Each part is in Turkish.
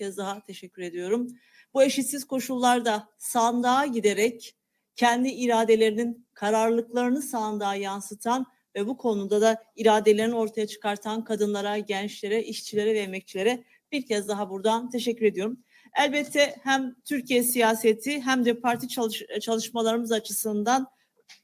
kez daha teşekkür ediyorum. Bu eşitsiz koşullarda sandığa giderek kendi iradelerinin kararlılıklarını sandığa yansıtan ve bu konuda da iradelerini ortaya çıkartan kadınlara, gençlere, işçilere ve emekçilere bir kez daha buradan teşekkür ediyorum. Elbette hem Türkiye siyaseti hem de parti çalış- çalışmalarımız açısından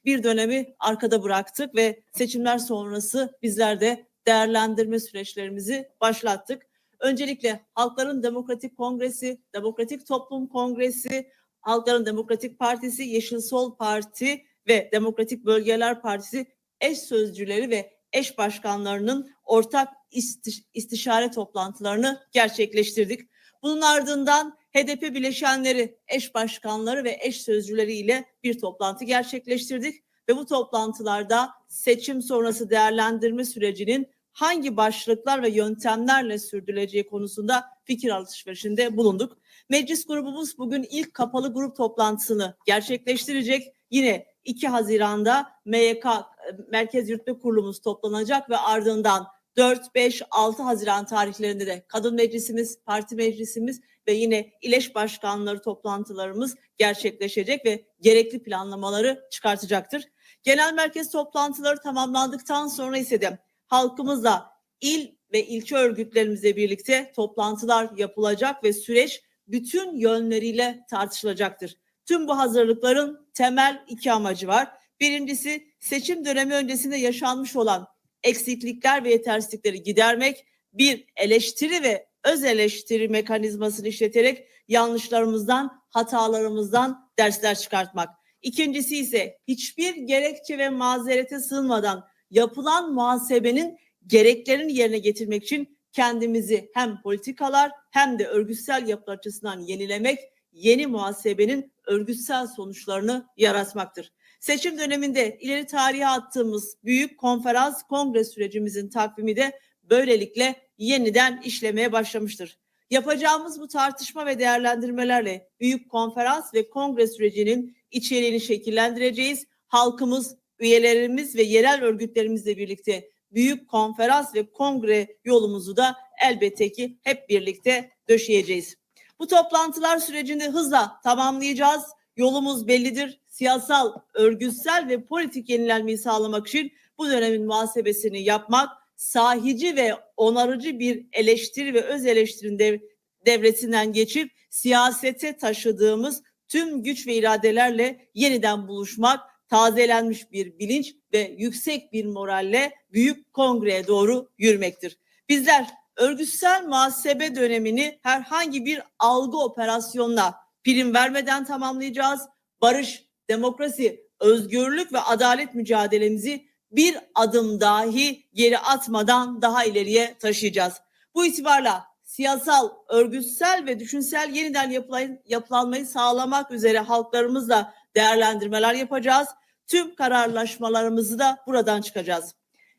bir dönemi arkada bıraktık ve seçimler sonrası bizler de değerlendirme süreçlerimizi başlattık. Öncelikle Halkların Demokratik Kongresi, Demokratik Toplum Kongresi, Halkların Demokratik Partisi, Yeşil Sol Parti ve Demokratik Bölgeler Partisi eş sözcüleri ve eş başkanlarının ortak isti- istişare toplantılarını gerçekleştirdik. Bunun ardından HDP bileşenleri, eş başkanları ve eş sözcüleri ile bir toplantı gerçekleştirdik ve bu toplantılarda seçim sonrası değerlendirme sürecinin hangi başlıklar ve yöntemlerle sürdürüleceği konusunda fikir alışverişinde bulunduk. Meclis grubumuz bugün ilk kapalı grup toplantısını gerçekleştirecek. Yine 2 Haziran'da MYK e, Merkez Yürütme Kurulumuz toplanacak ve ardından 4, 5, 6 Haziran tarihlerinde de kadın meclisimiz, parti meclisimiz ve yine İleş başkanları toplantılarımız gerçekleşecek ve gerekli planlamaları çıkartacaktır. Genel merkez toplantıları tamamlandıktan sonra ise de halkımızla il ve ilçe örgütlerimizle birlikte toplantılar yapılacak ve süreç bütün yönleriyle tartışılacaktır. Tüm bu hazırlıkların temel iki amacı var. Birincisi seçim dönemi öncesinde yaşanmış olan eksiklikler ve yetersizlikleri gidermek, bir eleştiri ve öz eleştiri mekanizmasını işleterek yanlışlarımızdan, hatalarımızdan dersler çıkartmak. İkincisi ise hiçbir gerekçe ve mazerete sığınmadan yapılan muhasebenin gereklerini yerine getirmek için kendimizi hem politikalar hem de örgütsel yapı açısından yenilemek, yeni muhasebenin örgütsel sonuçlarını yaratmaktır. Seçim döneminde ileri tarihe attığımız büyük konferans kongre sürecimizin takvimi de böylelikle yeniden işlemeye başlamıştır. Yapacağımız bu tartışma ve değerlendirmelerle büyük konferans ve kongre sürecinin içeriğini şekillendireceğiz. Halkımız, üyelerimiz ve yerel örgütlerimizle birlikte büyük konferans ve kongre yolumuzu da elbette ki hep birlikte döşeyeceğiz. Bu toplantılar sürecinde hızla tamamlayacağız. Yolumuz bellidir. Siyasal, örgütsel ve politik yenilenmeyi sağlamak için bu dönemin muhasebesini yapmak, sahici ve onarıcı bir eleştiri ve öz eleştirinin dev- devresinden geçip siyasete taşıdığımız tüm güç ve iradelerle yeniden buluşmak, tazelenmiş bir bilinç ve yüksek bir moralle büyük kongreye doğru yürümektir. Bizler örgütsel muhasebe dönemini herhangi bir algı operasyonla prim vermeden tamamlayacağız. Barış, demokrasi, özgürlük ve adalet mücadelemizi bir adım dahi geri atmadan daha ileriye taşıyacağız. Bu itibarla siyasal, örgütsel ve düşünsel yeniden yapılan- yapılanmayı sağlamak üzere halklarımızla değerlendirmeler yapacağız. Tüm kararlaşmalarımızı da buradan çıkacağız.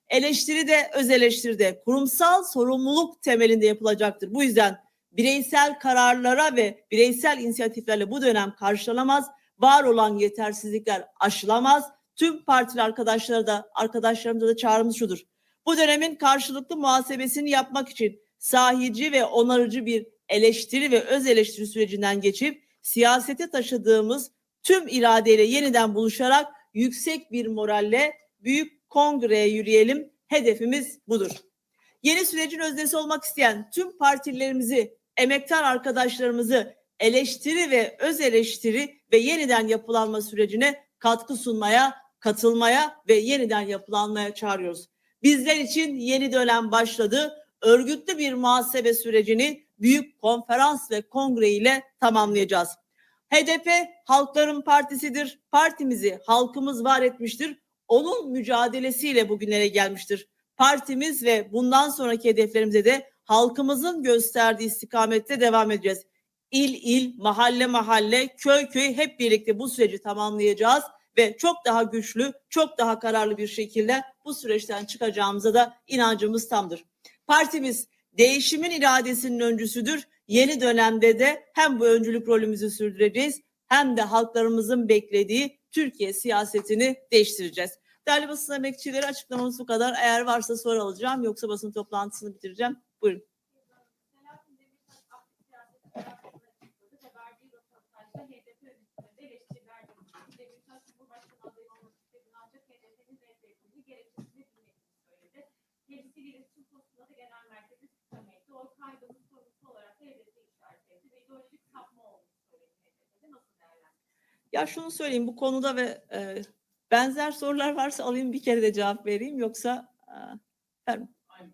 Eleştiri de öz eleştiri de kurumsal sorumluluk temelinde yapılacaktır. Bu yüzden bireysel kararlara ve bireysel inisiyatiflerle bu dönem karşılanamaz. Var olan yetersizlikler aşılamaz. Tüm partili arkadaşlara da arkadaşlarımıza da çağrımız şudur. Bu dönemin karşılıklı muhasebesini yapmak için sahici ve onarıcı bir eleştiri ve öz eleştiri sürecinden geçip siyasete taşıdığımız tüm iradeyle yeniden buluşarak yüksek bir moralle büyük kongreye yürüyelim. Hedefimiz budur. Yeni sürecin öznesi olmak isteyen tüm partilerimizi, emektar arkadaşlarımızı eleştiri ve öz eleştiri ve yeniden yapılanma sürecine katkı sunmaya, katılmaya ve yeniden yapılanmaya çağırıyoruz. Bizler için yeni dönem başladı. Örgütlü bir muhasebe sürecini büyük konferans ve kongre ile tamamlayacağız. HDP halkların partisidir. Partimizi halkımız var etmiştir. Onun mücadelesiyle bugünlere gelmiştir. Partimiz ve bundan sonraki hedeflerimize de halkımızın gösterdiği istikamette devam edeceğiz. İl il, mahalle mahalle, köy köy hep birlikte bu süreci tamamlayacağız ve çok daha güçlü, çok daha kararlı bir şekilde bu süreçten çıkacağımıza da inancımız tamdır. Partimiz değişimin iradesinin öncüsüdür. Yeni dönemde de hem bu öncülük rolümüzü sürdüreceğiz hem de halklarımızın beklediği Türkiye siyasetini değiştireceğiz. Değerli basın emekçileri açıklamamız bu kadar. Eğer varsa soru alacağım yoksa basın toplantısını bitireceğim. Buyurun. Ya şunu söyleyeyim bu konuda ve e, benzer sorular varsa alayım bir kere de cevap vereyim yoksa e, efendim, aynı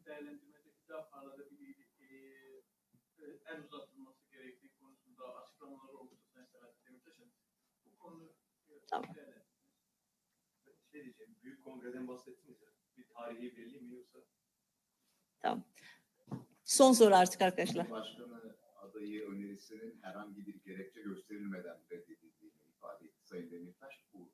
bir eee el uzatılması gerektiği konusunda açıklamaları oldu Selahattin Demirtaş'ın. Bu konu Tamam. Şey diyeceğim, büyük kongreden bahsettiniz ya. Bir tarihi belli mi yoksa? son soru artık arkadaşlar. Cumhurbaşkanı adayı önerisinin herhangi bir gerekçe gösterilmeden reddedildiğini ifade etti Sayın Demirtaş. Bu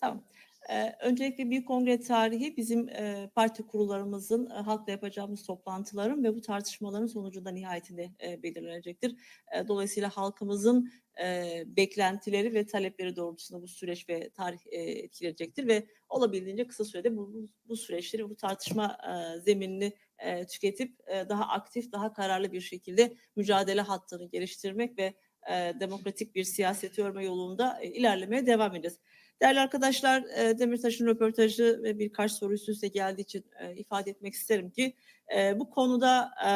Tamam. Ee, öncelikle Büyük Kongre tarihi bizim e, parti kurullarımızın e, halkla yapacağımız toplantıların ve bu tartışmaların sonucunda nihayetinde e, belirlenecektir. E, dolayısıyla halkımızın e, beklentileri ve talepleri doğrultusunda bu süreç ve tarih e, etkilenecektir ve olabildiğince kısa sürede bu, bu, bu süreçleri, bu tartışma e, zeminini e, tüketip e, daha aktif, daha kararlı bir şekilde mücadele hattını geliştirmek ve e, demokratik bir siyaseti örme yolunda e, ilerlemeye devam edeceğiz. Değerli arkadaşlar, e, Demirtaş'ın röportajı ve birkaç soru üst üste geldiği için e, ifade etmek isterim ki e, bu konuda e,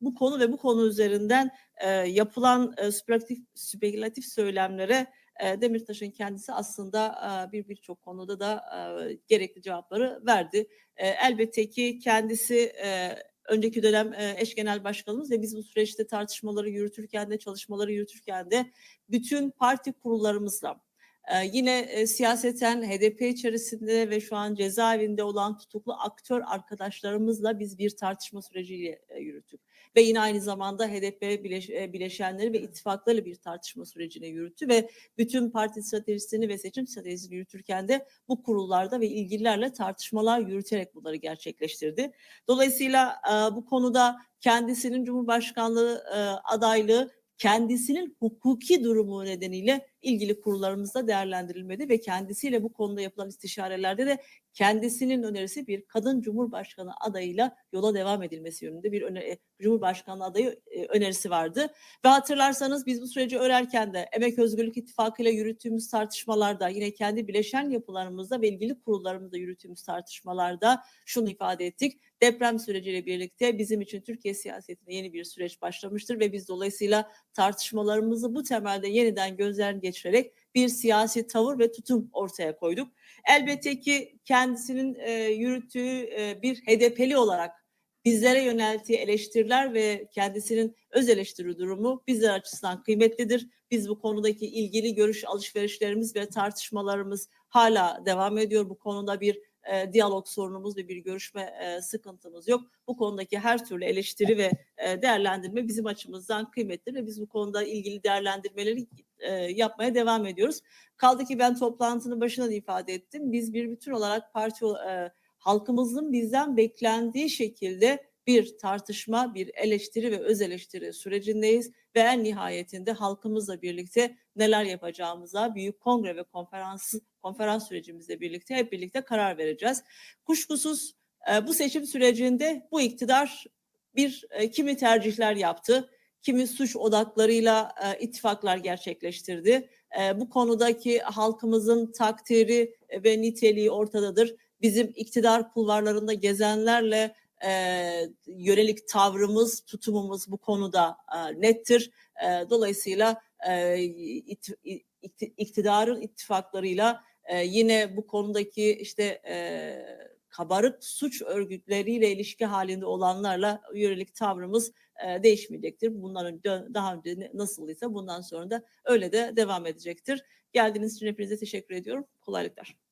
bu konu ve bu konu üzerinden e, yapılan e, spekülatif, spekülatif söylemlere e, Demirtaş'ın kendisi aslında e, bir birçok konuda da e, gerekli cevapları verdi. E, elbette ki kendisi e, önceki dönem e, eş genel başkanımız ve biz bu süreçte tartışmaları yürütürken de çalışmaları yürütürken de bütün parti kurullarımızla ee, yine e, siyaseten HDP içerisinde ve şu an cezaevinde olan tutuklu aktör arkadaşlarımızla biz bir tartışma süreciyle e, yürüttük. Ve yine aynı zamanda HDP bileş, e, bileşenleri ve ittifaklarıyla bir tartışma sürecine yürüttü ve bütün parti stratejisini ve seçim stratejisini yürütürken de bu kurullarda ve ilgililerle tartışmalar yürüterek bunları gerçekleştirdi. Dolayısıyla e, bu konuda kendisinin Cumhurbaşkanlığı e, adaylığı kendisinin hukuki durumu nedeniyle ilgili kurullarımızda değerlendirilmedi ve kendisiyle bu konuda yapılan istişarelerde de kendisinin önerisi bir kadın cumhurbaşkanı adayıyla yola devam edilmesi yönünde bir öne, cumhurbaşkanı adayı e, önerisi vardı. Ve hatırlarsanız biz bu süreci örerken de Emek Özgürlük İttifakı ile yürüttüğümüz tartışmalarda yine kendi bileşen yapılarımızda ve ilgili kurullarımızda yürüttüğümüz tartışmalarda şunu ifade ettik. Deprem süreciyle birlikte bizim için Türkiye siyasetinde yeni bir süreç başlamıştır ve biz dolayısıyla tartışmalarımızı bu temelde yeniden gözden geçirerek bir siyasi tavır ve tutum ortaya koyduk. Elbette ki kendisinin e, yürüttüğü e, bir HDP'li olarak bizlere yönelttiği eleştiriler ve kendisinin öz eleştiri durumu bizler açısından kıymetlidir. Biz bu konudaki ilgili görüş alışverişlerimiz ve tartışmalarımız hala devam ediyor. Bu konuda bir e, diyalog sorunumuz ve bir görüşme e, sıkıntımız yok. Bu konudaki her türlü eleştiri ve e, değerlendirme bizim açımızdan kıymetli ve biz bu konuda ilgili değerlendirmeleri e, yapmaya devam ediyoruz. Kaldı ki ben toplantının başına da ifade ettim. Biz bir bütün olarak parti e, halkımızın bizden beklendiği şekilde bir tartışma, bir eleştiri ve öz eleştiri sürecindeyiz ve en nihayetinde halkımızla birlikte neler yapacağımıza büyük kongre ve konferans konferans sürecimizle birlikte hep birlikte karar vereceğiz. Kuşkusuz e, bu seçim sürecinde bu iktidar bir e, kimi tercihler yaptı, kimi suç odaklarıyla e, ittifaklar gerçekleştirdi. E, bu konudaki halkımızın takdiri ve niteliği ortadadır. Bizim iktidar kulvarlarında gezenlerle e, yönelik tavrımız, tutumumuz bu konuda e, nettir. E, dolayısıyla e, it, it, iktidarın ittifaklarıyla e, yine bu konudaki işte e, kabarık suç örgütleriyle ilişki halinde olanlarla yönelik tavrımız e, değişmeyecektir. Bundan önce daha önce nasıldıysa bundan sonra da öyle de devam edecektir. Geldiğiniz için hepinize teşekkür ediyorum. Kolaylıklar.